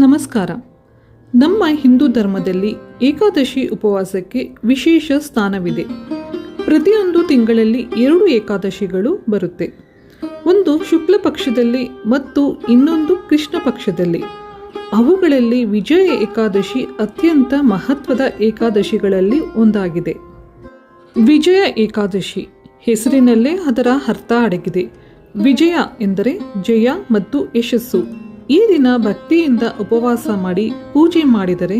ನಮಸ್ಕಾರ. ನಮ್ಮ ಹಿಂದೂ ಧರ್ಮದಲ್ಲಿ ಏಕಾದಶಿ ಉಪವಾಸಕ್ಕೆ ವಿಶೇಷ ಸ್ಥಾನವಿದೆ. ಪ್ರತಿಯೊಂದು ತಿಂಗಳಲ್ಲಿ ಎರಡು ಏಕಾದಶಿಗಳು ಬರುತ್ತೆ. ಒಂದು ಶುಕ್ಲ ಪಕ್ಷದಲ್ಲಿ ಮತ್ತು ಇನ್ನೊಂದು ಕೃಷ್ಣ ಪಕ್ಷದಲ್ಲಿ. ಅವುಗಳಲ್ಲಿ ವಿಜಯ ಏಕಾದಶಿ ಅತ್ಯಂತ ಮಹತ್ವದ ಏಕಾದಶಿಗಳಲ್ಲಿ ಒಂದಾಗಿದೆ. ವಿಜಯ ಏಕಾದಶಿ ಹೆಸರಿನಲ್ಲೇ ಅದರ ಅರ್ಥ ಅಡಗಿದೆ. ವಿಜಯ ಎಂದರೆ ಜಯ ಮತ್ತು ಯಶಸ್ಸು. ಈ ದಿನ ಭಕ್ತಿಯಿಂದ ಉಪವಾಸ ಮಾಡಿ ಪೂಜೆ ಮಾಡಿದರೆ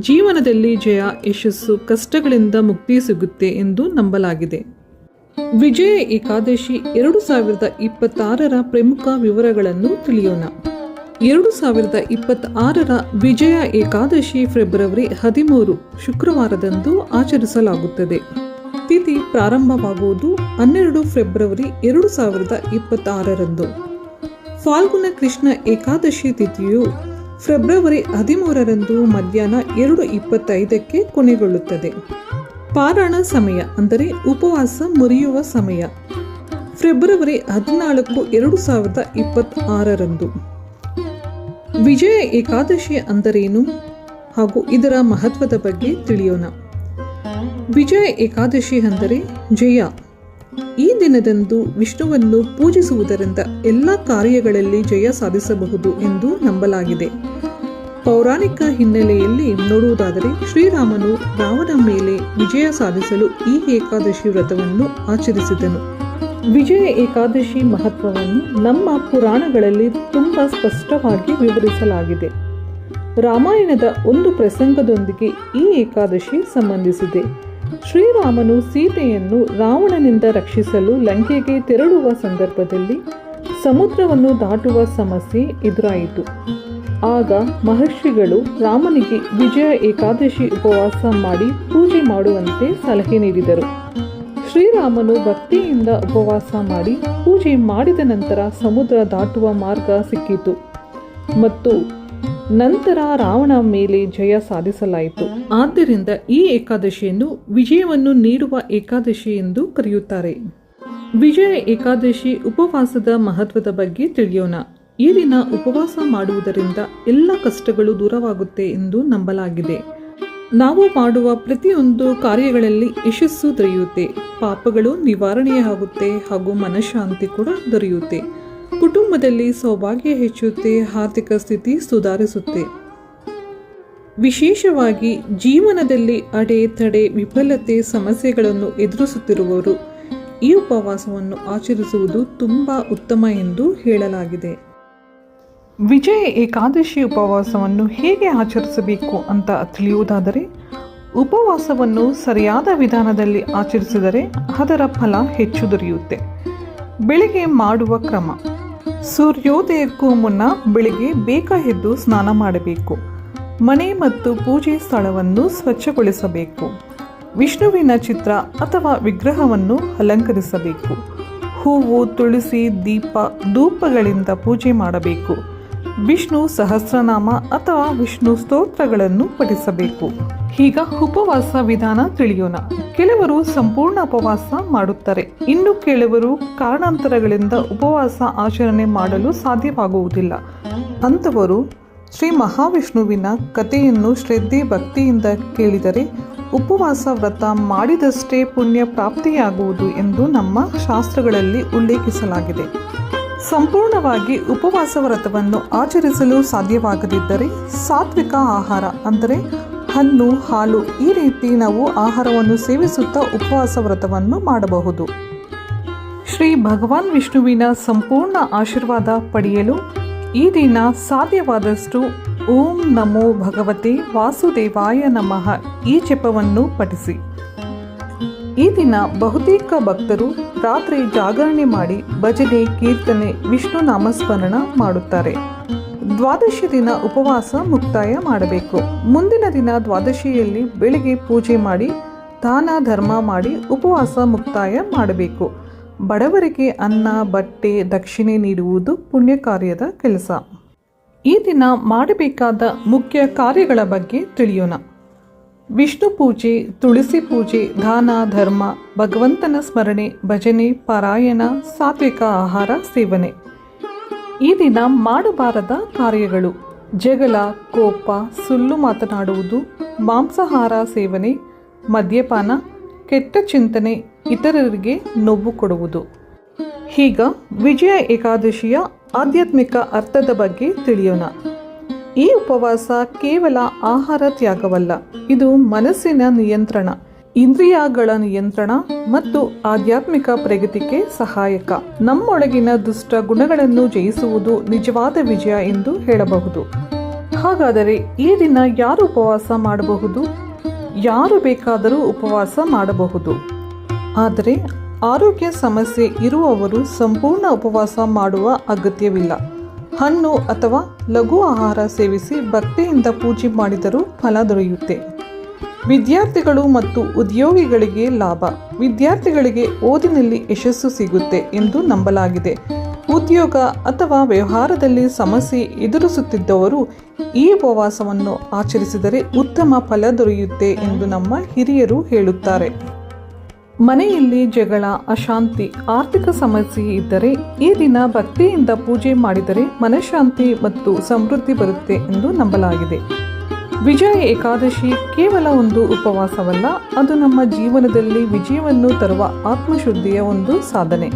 ಜೀವನದಲ್ಲಿ ಜಯ, ಯಶಸ್ಸು, ಕಷ್ಟಗಳಿಂದ ಮುಕ್ತಿ ಸಿಗುತ್ತೆ ಎಂದು ನಂಬಲಾಗಿದೆ. ವಿಜಯ ಏಕಾದಶಿ ಎರಡು ಸಾವಿರದ ಇಪ್ಪತ್ತಾರರ ಪ್ರಮುಖ ವಿವರಗಳನ್ನು ತಿಳಿಯೋಣ. ಎರಡು ಸಾವಿರದ ಇಪ್ಪತ್ತಾರರ ವಿಜಯ ಏಕಾದಶಿ ಫೆಬ್ರವರಿ ಹದಿಮೂರು ಶುಕ್ರವಾರದಂದು ಆಚರಿಸಲಾಗುತ್ತದೆ. ತಿಥಿ ಪ್ರಾರಂಭವಾಗುವುದು ಹನ್ನೆರಡು ಫೆಬ್ರವರಿ ಎರಡು ಸಾವಿರದ ಇಪ್ಪತ್ತಾರರಂದು. ಫಾಲ್ಗುಣ ಕೃಷ್ಣ ಏಕಾದಶಿ ತಿಥಿಯು ಫೆಬ್ರವರಿ ಹದಿಮೂರರಂದು ಮಧ್ಯಾಹ್ನ ಎರಡು ಇಪ್ಪತ್ತೈದಕ್ಕೆ ಕೊನೆಗೊಳ್ಳುತ್ತದೆ. ಪಾರಾಯಣ ಸಮಯ ಅಂದರೆ ಉಪವಾಸ ಮುರಿಯುವ ಸಮಯ. ಫೆಬ್ರವರಿ ಹದಿನಾಲ್ಕು ಎರಡು ಸಾವಿರದ ಇಪ್ಪತ್ತಾರರಂದು. ವಿಜಯ ಏಕಾದಶಿ ಅಂದರೇನು? ಹಾಗೂ ಇದರ ಮಹತ್ವದ ಬಗ್ಗೆ ತಿಳಿಯೋಣ. ವಿಜಯ ಏಕಾದಶಿ ಅಂದರೆ ಜಯ. ಈ ದಿನದಂದು ವಿಷ್ಣುವನ್ನು ಪೂಜಿಸುವುದರಿಂದ ಎಲ್ಲ ಕಾರ್ಯಗಳಲ್ಲಿ ಜಯ ಸಾಧಿಸಬಹುದು ಎಂದು ನಂಬಲಾಗಿದೆ. ಪೌರಾಣಿಕ ಹಿನ್ನೆಲೆಯಲ್ಲಿ ನೋಡುವುದಾದರೆ ಶ್ರೀರಾಮನು ರಾವಣ ಮೇಲೆ ವಿಜಯ ಸಾಧಿಸಲು ಈ ಏಕಾದಶಿ ವ್ರತವನ್ನು ಆಚರಿಸಿದನು. ವಿಜಯ ಏಕಾದಶಿ ಮಹತ್ವವನ್ನು ನಮ್ಮ ಪುರಾಣಗಳಲ್ಲಿ ತುಂಬ ಸ್ಪಷ್ಟವಾಗಿ ವಿವರಿಸಲಾಗಿದೆ. ರಾಮಾಯಣದ ಒಂದು ಪ್ರಸಂಗದೊಂದಿಗೆ ಈ ಏಕಾದಶಿ ಸಂಬಂಧಿಸಿದೆ. ಶ್ರೀರಾಮನು ಸೀತೆಯನ್ನು ರಾವಣನಿಂದ ರಕ್ಷಿಸಲು ಲಂಕೆಗೆ ತೆರಳುವ ಸಂದರ್ಭದಲ್ಲಿ ಸಮುದ್ರವನ್ನು ದಾಟುವ ಸಮಸ್ಯೆ ಎದುರಾಯಿತು. ಆಗ ಮಹರ್ಷಿಗಳು ರಾಮನಿಗೆ ವಿಜಯ ಏಕಾದಶಿ ಉಪವಾಸ ಮಾಡಿ ಪೂಜೆ ಮಾಡುವಂತೆ ಸಲಹೆ ನೀಡಿದರು. ಶ್ರೀರಾಮನು ಭಕ್ತಿಯಿಂದ ಉಪವಾಸ ಮಾಡಿ ಪೂಜೆ ಮಾಡಿದ ನಂತರ ಸಮುದ್ರ ದಾಟುವ ಮಾರ್ಗ ಸಿಕ್ಕಿತು ಮತ್ತು ನಂತರ ರಾವಣ ಮೇಲೆ ಜಯ ಸಾಧಿಸಲಾಯಿತು. ಆದ್ದರಿಂದ ಈ ಏಕಾದಶಿಯನ್ನು ವಿಜಯವನ್ನು ನೀಡುವ ಏಕಾದಶಿ ಎಂದು ಕರೆಯುತ್ತಾರೆ. ವಿಜಯ ಏಕಾದಶಿ ಉಪವಾಸದ ಮಹತ್ವದ ಬಗ್ಗೆ ತಿಳಿಯೋಣ. ಈ ದಿನ ಉಪವಾಸ ಮಾಡುವುದರಿಂದ ಎಲ್ಲ ಕಷ್ಟಗಳು ದೂರವಾಗುತ್ತೆ ಎಂದು ನಂಬಲಾಗಿದೆ. ನಾವು ಮಾಡುವ ಪ್ರತಿಯೊಂದು ಕಾರ್ಯಗಳಲ್ಲಿ ಯಶಸ್ಸು ದೊರೆಯುತ್ತೆ. ಪಾಪಗಳು ನಿವಾರಣೆಯಾಗುತ್ತೆ ಹಾಗೂ ಮನಃಶಾಂತಿ ಕೂಡ ದೊರೆಯುತ್ತೆ. ಕುಟುಂಬದಲ್ಲಿ ಸೌಭಾಗ್ಯ ಹೆಚ್ಚುತ್ತೆ, ಆರ್ಥಿಕ ಸ್ಥಿತಿ ಸುಧಾರಿಸುತ್ತೆ. ವಿಶೇಷವಾಗಿ ಜೀವನದಲ್ಲಿ ಅಡೆತಡೆ ವಿಫಲತೆ ಸಮಸ್ಯೆಗಳನ್ನು ಎದುರಿಸುತ್ತಿರುವವರು ಈ ಉಪವಾಸವನ್ನು ಆಚರಿಸುವುದು ತುಂಬ ಉತ್ತಮ ಎಂದು ಹೇಳಲಾಗಿದೆ. ವಿಜಯ ಏಕಾದಶಿ ಉಪವಾಸವನ್ನು ಹೇಗೆ ಆಚರಿಸಬೇಕು ಅಂತ ತಿಳಿಯುವುದಾದರೆ, ಉಪವಾಸವನ್ನು ಸರಿಯಾದ ವಿಧಾನದಲ್ಲಿ ಆಚರಿಸಿದರೆ ಅದರ ಫಲ ಹೆಚ್ಚು ದೊರೆಯುತ್ತೆ. ಬೆಳಿಗ್ಗೆ ಮಾಡುವ ಕ್ರಮ. ಸೂರ್ಯೋದಯಕ್ಕೂ ಮುನ್ನ ಬೆಳಿಗ್ಗೆ ಬೇಗ ಎದ್ದು ಸ್ನಾನ ಮಾಡಬೇಕು. ಮನೆ ಮತ್ತು ಪೂಜೆ ಸ್ಥಳವನ್ನು ಸ್ವಚ್ಛಗೊಳಿಸಬೇಕು. ವಿಷ್ಣುವಿನ ಚಿತ್ರ ಅಥವಾ ವಿಗ್ರಹವನ್ನು ಅಲಂಕರಿಸಬೇಕು. ಹೂವು, ತುಳಸಿ, ದೀಪ, ಧೂಪಗಳಿಂದ ಪೂಜೆ ಮಾಡಬೇಕು. ವಿಷ್ಣು ಸಹಸ್ರನಾಮ ಅಥವಾ ವಿಷ್ಣು ಸ್ತೋತ್ರಗಳನ್ನು ಪಠಿಸಬೇಕು. ಈಗ ಉಪವಾಸ ವಿಧಾನ ತಿಳಿಯೋಣ. ಕೆಲವರು ಸಂಪೂರ್ಣ ಉಪವಾಸ ಮಾಡುತ್ತಾರೆ. ಇನ್ನು ಕೆಲವರು ಕಾರಣಾಂತರಗಳಿಂದ ಉಪವಾಸ ಆಚರಣೆ ಮಾಡಲು ಸಾಧ್ಯವಾಗುವುದಿಲ್ಲ. ಅಂಥವರು ಶ್ರೀ ಮಹಾವಿಷ್ಣುವಿನ ಕಥೆಯನ್ನು ಶ್ರದ್ಧೆ ಭಕ್ತಿಯಿಂದ ಕೇಳಿದರೆ ಉಪವಾಸ ವ್ರತ ಮಾಡಿದಷ್ಟೇ ಪುಣ್ಯ ಪ್ರಾಪ್ತಿಯಾಗುವುದು ಎಂದು ನಮ್ಮ ಶಾಸ್ತ್ರಗಳಲ್ಲಿ ಉಲ್ಲೇಖಿಸಲಾಗಿದೆ. ಸಂಪೂರ್ಣವಾಗಿ ಉಪವಾಸ ವ್ರತವನ್ನು ಆಚರಿಸಲು ಸಾಧ್ಯವಾಗದಿದ್ದರೆ ಸಾತ್ವಿಕ ಆಹಾರ, ಅಂದರೆ ಹಣ್ಣು, ಹಾಲು, ಈ ರೀತಿ ನಾವು ಆಹಾರವನ್ನು ಸೇವಿಸುತ್ತಾ ಉಪವಾಸ ವ್ರತವನ್ನು ಮಾಡಬಹುದು. ಶ್ರೀ ಭಗವಾನ್ ವಿಷ್ಣುವಿನ ಸಂಪೂರ್ಣ ಆಶೀರ್ವಾದ ಪಡೆಯಲು ಈ ದಿನ ಸಾಧ್ಯವಾದಷ್ಟು ಓಂ ನಮೋ ಭಗವತಿ ವಾಸುದೇವಾಯ ನಮಃ ಈ ಜಪವನ್ನು ಪಠಿಸಿ. ಈ ದಿನ ಬಹುತೇಕ ಭಕ್ತರು ರಾತ್ರಿ ಜಾಗರಣೆ ಮಾಡಿ ಭಜನೆ, ಕೀರ್ತನೆ, ವಿಷ್ಣು ನಾಮಸ್ಮರಣ ಮಾಡುತ್ತಾರೆ. ದ್ವಾದಶಿ ದಿನ ಉಪವಾಸ ಮುಕ್ತಾಯ ಮಾಡಬೇಕು. ಮುಂದಿನ ದಿನ ದ್ವಾದಶಿಯಲ್ಲಿ ಬೆಳಿಗ್ಗೆ ಪೂಜೆ ಮಾಡಿ, ದಾನ, ಧರ್ಮ ಮಾಡಿ ಉಪವಾಸ ಮುಕ್ತಾಯ ಮಾಡಬೇಕು. ಬಡವರಿಗೆ ಅನ್ನ, ಬಟ್ಟೆ, ದಕ್ಷಿಣೆ ನೀಡುವುದು ಪುಣ್ಯ ಕಾರ್ಯದ ಕೆಲಸ. ಈ ದಿನ ಮಾಡಬೇಕಾದ ಮುಖ್ಯ ಕಾರ್ಯಗಳ ಬಗ್ಗೆ ತಿಳಿಯೋಣ. ವಿಷ್ಣು ಪೂಜೆ, ತುಳಸಿ ಪೂಜೆ, ದಾನ, ಧರ್ಮ, ಭಗವಂತನ ಸ್ಮರಣೆ, ಭಜನೆ, ಪಾರಾಯಣ, ಸಾತ್ವಿಕ ಆಹಾರ, ಸೇವನೆ. ಈ ದಿನ ಮಾಡಬಾರದ ಕಾರ್ಯಗಳು. ಜಗಳ, ಕೋಪ, ಸುಳ್ಳು ಮಾತನಾಡುವುದು, ಮಾಂಸಾಹಾರ ಸೇವನೆ, ಮದ್ಯಪಾನ, ಕೆಟ್ಟ ಚಿಂತನೆ ಇತರರಿಗೆ ನೋವು ಕೊಡುವುದು. ಈಗ ವಿಜಯ ಏಕಾದಶಿಯ ಆಧ್ಯಾತ್ಮಿಕ ಅರ್ಥದ ಬಗ್ಗೆ ತಿಳಿಯೋಣ. ಈ ಉಪವಾಸ ಕೇವಲ ಆಹಾರ ತ್ಯಾಗವಲ್ಲ, ಇದು ಮನಸ್ಸಿನ ನಿಯಂತ್ರಣ, ಇಂದ್ರಿಯಗಳ ನಿಯಂತ್ರಣ ಮತ್ತು ಆಧ್ಯಾತ್ಮಿಕ ಪ್ರಗತಿಗೆ ಸಹಾಯಕ. ನಮ್ಮೊಳಗಿನ ದುಷ್ಟ ಗುಣಗಳನ್ನು ಜಯಿಸುವುದು ನಿಜವಾದ ವಿಜಯ ಎಂದು ಹೇಳಬಹುದು. ಹಾಗಾದರೆ ಈ ದಿನ ಯಾರು ಉಪವಾಸ ಮಾಡಬಹುದು? ಯಾರು ಬೇಕಾದರೂ ಉಪವಾಸ ಮಾಡಬಹುದು. ಆದರೆ ಆರೋಗ್ಯ ಸಮಸ್ಯೆ ಇರುವವರು ಸಂಪೂರ್ಣ ಉಪವಾಸ ಮಾಡುವ ಅಗತ್ಯವಿಲ್ಲ. ಹಣ್ಣು ಅಥವಾ ಲಘು ಆಹಾರ ಸೇವಿಸಿ ಭಕ್ತಿಯಿಂದ ಪೂಜೆ ಮಾಡಿದರೂ ಫಲ ದೊರೆಯುತ್ತೆ. ವಿದ್ಯಾರ್ಥಿಗಳು ಮತ್ತು ಉದ್ಯೋಗಿಗಳಿಗೆ ಲಾಭ. ವಿದ್ಯಾರ್ಥಿಗಳಿಗೆ ಓದಿನಲ್ಲಿ ಯಶಸ್ಸು ಸಿಗುತ್ತೆ ಎಂದು ನಂಬಲಾಗಿದೆ. ಉದ್ಯೋಗ ಅಥವಾ ವ್ಯವಹಾರದಲ್ಲಿ ಸಮಸ್ಯೆ ಎದುರಿಸುತ್ತಿದ್ದವರು ಈ ಉಪವಾಸವನ್ನು ಆಚರಿಸಿದರೆ ಉತ್ತಮ ಫಲ ದೊರೆಯುತ್ತೆ ಎಂದು ನಮ್ಮ ಹಿರಿಯರು ಹೇಳುತ್ತಾರೆ. ಮನೆಯಲ್ಲಿ ಜಗಳ, ಅಶಾಂತಿ, ಆರ್ಥಿಕ ಸಮಸ್ಯೆ ಇದ್ದರೆ ಈ ದಿನ ಭಕ್ತಿಯಿಂದ ಪೂಜೆ ಮಾಡಿದರೆ ಮನಃಶಾಂತಿ ಮತ್ತು ಸಮೃದ್ಧಿ ಬರುತ್ತೆ ಎಂದು ನಂಬಲಾಗಿದೆ. ವಿಜಯ ಏಕಾದಶಿ ಕೇವಲ ಒಂದು ಉಪವಾಸವಲ್ಲ, ಅದು ನಮ್ಮ ಜೀವನದಲ್ಲಿ ವಿಜಯವನ್ನು ತರುವ ಆತ್ಮಶುದ್ಧಿಯ ಒಂದು ಸಾಧನೆ.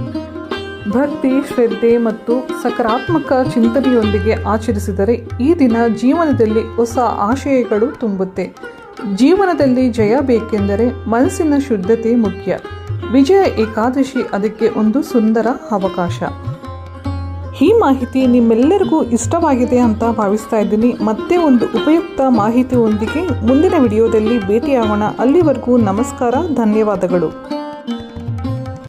ಭಕ್ತಿ, ಶ್ರದ್ಧೆ ಮತ್ತು ಸಕಾರಾತ್ಮಕ ಚಿಂತನೆಯೊಂದಿಗೆ ಆಚರಿಸಿದರೆ ಈ ದಿನ ಜೀವನದಲ್ಲಿ ಹೊಸ ಆಶಯಗಳು ತುಂಬುತ್ತೆ. ಜೀವನದಲ್ಲಿ ಜಯ ಬೇಕೆಂದರೆ ಮನಸ್ಸಿನ ಶುದ್ಧತೆ ಮುಖ್ಯ. ವಿಜಯ ಏಕಾದಶಿ ಅದಕ್ಕೆ ಒಂದು ಸುಂದರ ಅವಕಾಶ. ಈ ಮಾಹಿತಿ ನಿಮ್ಮೆಲ್ಲರಿಗೂ ಇಷ್ಟವಾಗಿದೆ ಅಂತ ಭಾವಿಸ್ತಾ ಇದ್ದೀನಿ. ಮತ್ತೆ ಒಂದು ಉಪಯುಕ್ತ ಮಾಹಿತಿಯೊಂದಿಗೆ ಮುಂದಿನ ವಿಡಿಯೋದಲ್ಲಿ ಭೇಟಿಯಾಗೋಣ. ಅಲ್ಲಿವರೆಗೂ ನಮಸ್ಕಾರ, ಧನ್ಯವಾದಗಳು.